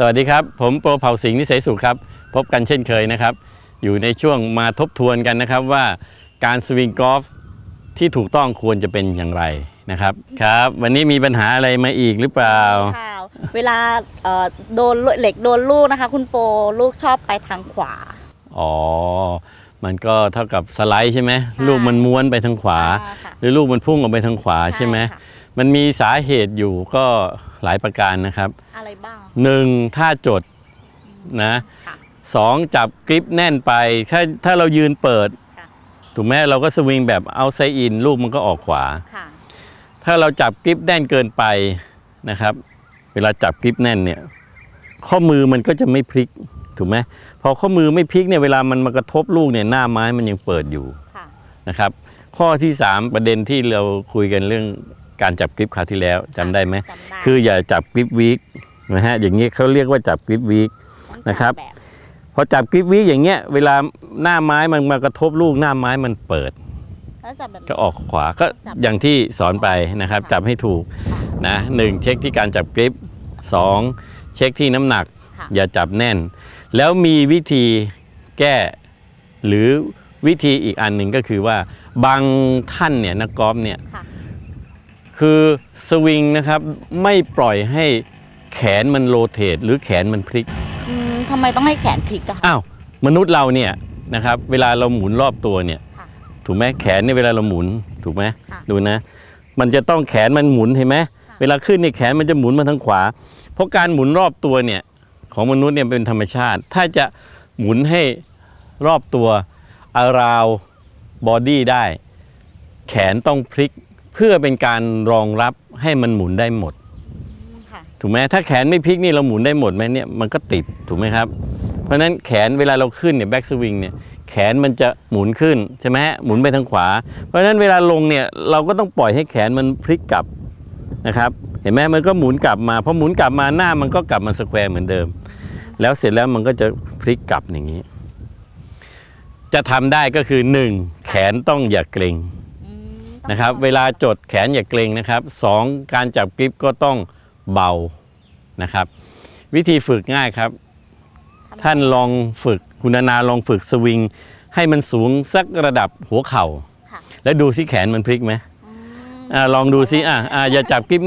สวัสดีครับ ผมโปรเผ่าสิงห์นิสัยสุขครับ พบกันเช่นเคยนะครับ อยู่ในช่วงมาทบทวนกันนะครับว่าการสวิงกอล์ฟที่ถูกต้องควรจะเป็นอย่างไรนะครับครับ วันนี้มีปัญหาอะไรมาอีกหรือเปล่าค่ะเวลาเอ่อโดนเหล็กโดนลูกนะคะ คุณโปลูกชอบไปทางขวา อ๋อ มันก็เท่ากับสไลด์ใช่ไหมใช่ลูกมันม้วนไปทางขวาอ่ค่ะหรือลูกมันพุ่งออกไปทางขวาใช่ไหมค่ะ มันมีสาเหตุอยู่ก็หลายประการนะครับอะไรบ้างหนึ่งถ้าจดนะค่ะ สองจับกริปแน่นไป ถ้าถ้าเรายืนเปิด ค่ะ ถูกไหมเราก็สวิงแบบเอาไซอินลูกมันก็ออกขวา ค่ะ ถ้าเราจับกริปแน่นเกินไปนะครับ เวลาจับกริปแน่นเนี่ยข้อมือมันก็จะไม่พลิกถูกไหมพอข้อมือไม่พลิกเนี่ยเวลามันมากระทบลูกเนี่ยหน้าไม้มันยังเปิดอยู่ค่ะ นะครับ ข้อที่ 3 ประเด็นที่เราคุยกันเรื่อง การจับกริปคราวที่แล้วจำได้ไหมจำได้คืออย่าจับกริปวีกนะฮะอย่างนี้เขาเรียกว่าจับกริปวีกต้องนะครับแบบพอจับกริปวีกอย่างเงี้ยเวลาหน้าไม้มันมากระทบลูกหน้าไม้มันเปิดแล้วจับแบบก็ออกขวาก็จับอย่างที่สอนไปนะครับค่ะจับให้ถูกค่ะนะหนึ่งเช็คที่การจับกริปสองเช็คที่น้ำหนักค่ะอย่าจับแน่น แล้วมีวิธีแก้หรือวิธีอีกอันหนึ่งก็คือว่าบางท่านเนี่ยนักกอล์ฟเนี่ย ค่ะคือสวิงนะครับไม่ปล่อยให้แขนมันโรเตทหรือแขนมันพลิกอืมทำไมต้องให้แขนพลิกอะคะ อ้าวมนุษย์เราเนี่ยนะครับเวลาเราหมุนรอบตัวเนี่ยค่ะถูกไหมแขนเนี่ยเวลาเราหมุนถูกไหมค่ะดูนะ มันจะต้องแขนมันหมุนเห็นไหมะเวลาขึ้นเนี่ยแขนมันจะหมุนมาทางขวา เพราะการหมุนรอบตัวเนี่ยของมนุษย์เนี่ยเป็นธรรมชาติ ถ้าจะหมุนให้รอบตัวอาราวบอดี้ได้ แขนต้องพลิกเพื่อเป็นการรองรับให้มันหมุนได้หมดอืมค่ะถูกไหมถ้าแขนไม่พลิกนี่เราหมุนได้หมดไหมเนี่ยมันก็ติดถูกไหมครับ เพราะฉะนั้นแขนเวลาเราขึ้นเนี่ยแบ็กสวิงเนี่ยแขนมันจะหมุนขึ้นใช่ไหมฮะหมุนไปทางขวา เพราะฉะนั้นเวลาลงเนี่ยเราก็ต้องปล่อยให้แขนมันพลิกกลับนะครับเห็นไหมมันก็หมุนกลับมาพอหมุนกลับมาหน้ามันก็กลับมาสแควร์เหมือนเดิม แล้วเสร็จแล้วมันก็จะพลิกกลับอย่างนี้ จะทำได้ก็คือหนึ่งแขนต้องอย่าเกร็งอืมต้อง นะครับทำเวลาจดแขนอย่าเกรงนะครับสองการจับกริปก็ต้องเบานะครับ วิธีฝึกง่ายครับทำท่านลองฝึกคุณนานาลองฝึกสวิง ให้มันสูงสักระดับหัวเข่าค่ะแล้วดูสิแขนมันพลิกไหมอืมอ่าลองดูสิอะอ่าอย่าจับกริป